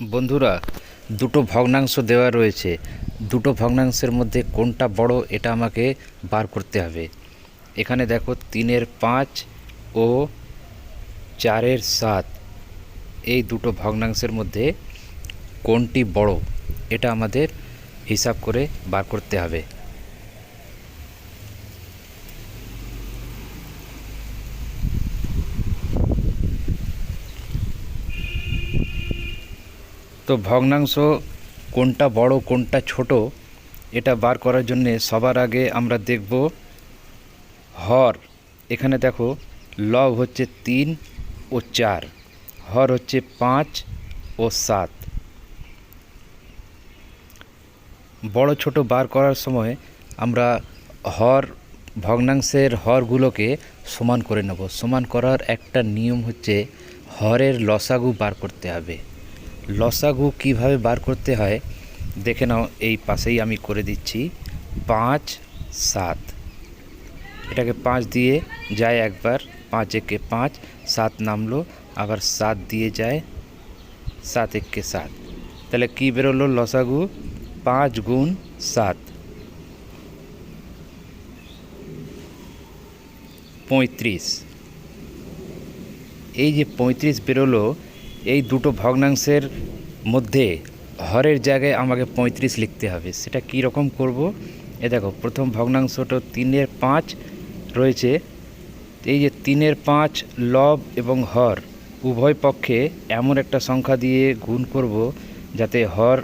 বন্ধুরা, দুটো ভগ্নাংশ দেওয়া রয়েছে। দুটো ভগ্নাংশের মধ্যে কোনটা বড়, এটা আমাকে বার করতে হবে। এখানে দেখো, তিনের পাঁচ ও চারের সাত। এই দুটো ভগ্নাংশের মধ্যে কোনটি বড়, এটা আমাদের হিসাব করে বার করতে হবে। তো ভগ্নাংশ কোনটা বড়, কোনটা ছোট, এটা বার করার জন্যে সবার আগে আমরা দেখব হর। এখানে দেখো, লব হচ্ছে তিন ও চার, হর হচ্ছে পাঁচ ও সাত। বড় ছোট বার করার সময় আমরা হর, ভগ্নাংশের হরগুলোকে সমান করে নেব। সমান করার একটা নিয়ম হচ্ছে হরের লসাগু বার করতে হবে। লসাগু কীভাবে বার করতে হয়, দেখে নাও, এই পাশেই আমি করে দিচ্ছি পাঁচ সাত। এটাকে পাঁচ দিয়ে যায় একবার, পাঁচ একে পাঁচ, সাত নামলো, আবার সাত দিয়ে যায় সাত একে সাত। তাহলে কি বেরোলো লসাগু? পাঁচ গুণ সাত। পঁয়ত্রিশ। এই যে পঁয়ত্রিশ বেরোলো এই দুটো ভগ্নাংশের মধ্যে হরের জায়গায় আমাকে পঁয়ত্রিশ লিখতে হবে। সেটা কি রকম করব? এ দেখো, প্রথম ভগ্নাংশটা তিনের পাঁচ রয়েছে। এই যে তিনের পাঁচ লব এবং হর, উভয় পক্ষে এমন একটা সংখ্যা দিয়ে গুণ করব যাতে হর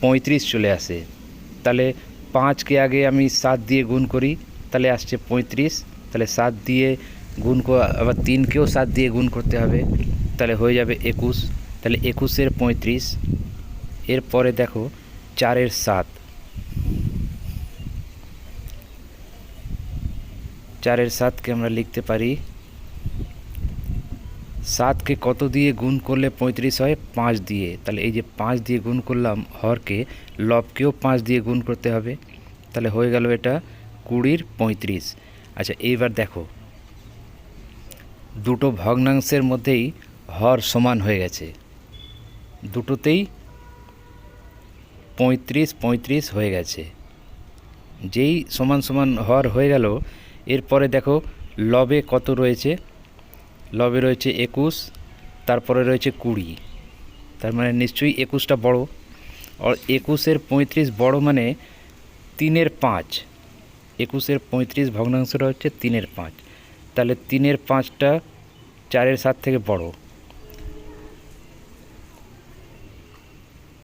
পঁয়ত্রিশ চলে আসে। তাহলে পাঁচকে আগে আমি সাত দিয়ে গুণ করি, তাহলে আসছে পঁয়ত্রিশ। তাহলে সাত দিয়ে গুণ আবার তিনকেও সাত দিয়ে গুণ করতে হবে। তাহলে হয়ে যাবে একুশ। তাহলে একুশের পঁয়ত্রিশ। এরপরে দেখো, চারের সাত। চারের সাতকে আমরা লিখতে পারি, সাতকে কত দিয়ে গুণ করলে পঁয়ত্রিশ হয়? পাঁচ দিয়ে। তাহলে এই যে পাঁচ দিয়ে গুণ করলাম হরকে, লবকেও পাঁচ দিয়ে গুণ করতে হবে। তাহলে হয়ে গেল এটা কুড়ির পঁয়ত্রিশ। আচ্ছা এইবার দেখো। দুটো ভগ্নাংশের মধ্যেই হর সমান হয়ে গেছে। দুটোতেই পঁয়ত্রিশ পঁয়ত্রিশ হয়ে গেছে। যেই সমান সমান হর হয়ে গেল, এরপরে দেখো লবে কত রয়েছে? লবে রয়েছে একুশ, তারপরে রয়েছে কুড়ি। তার মানে নিশ্চয়ই একুশটা বড়। আর একুশের পঁয়ত্রিশ বড় মানে তিনের পাঁচ। একুশের পঁয়ত্রিশ ভগ্নাংশটা হচ্ছে তিনের পাঁচ। তাহলে তিনের পাঁচটা চারের সাত থেকে বড়।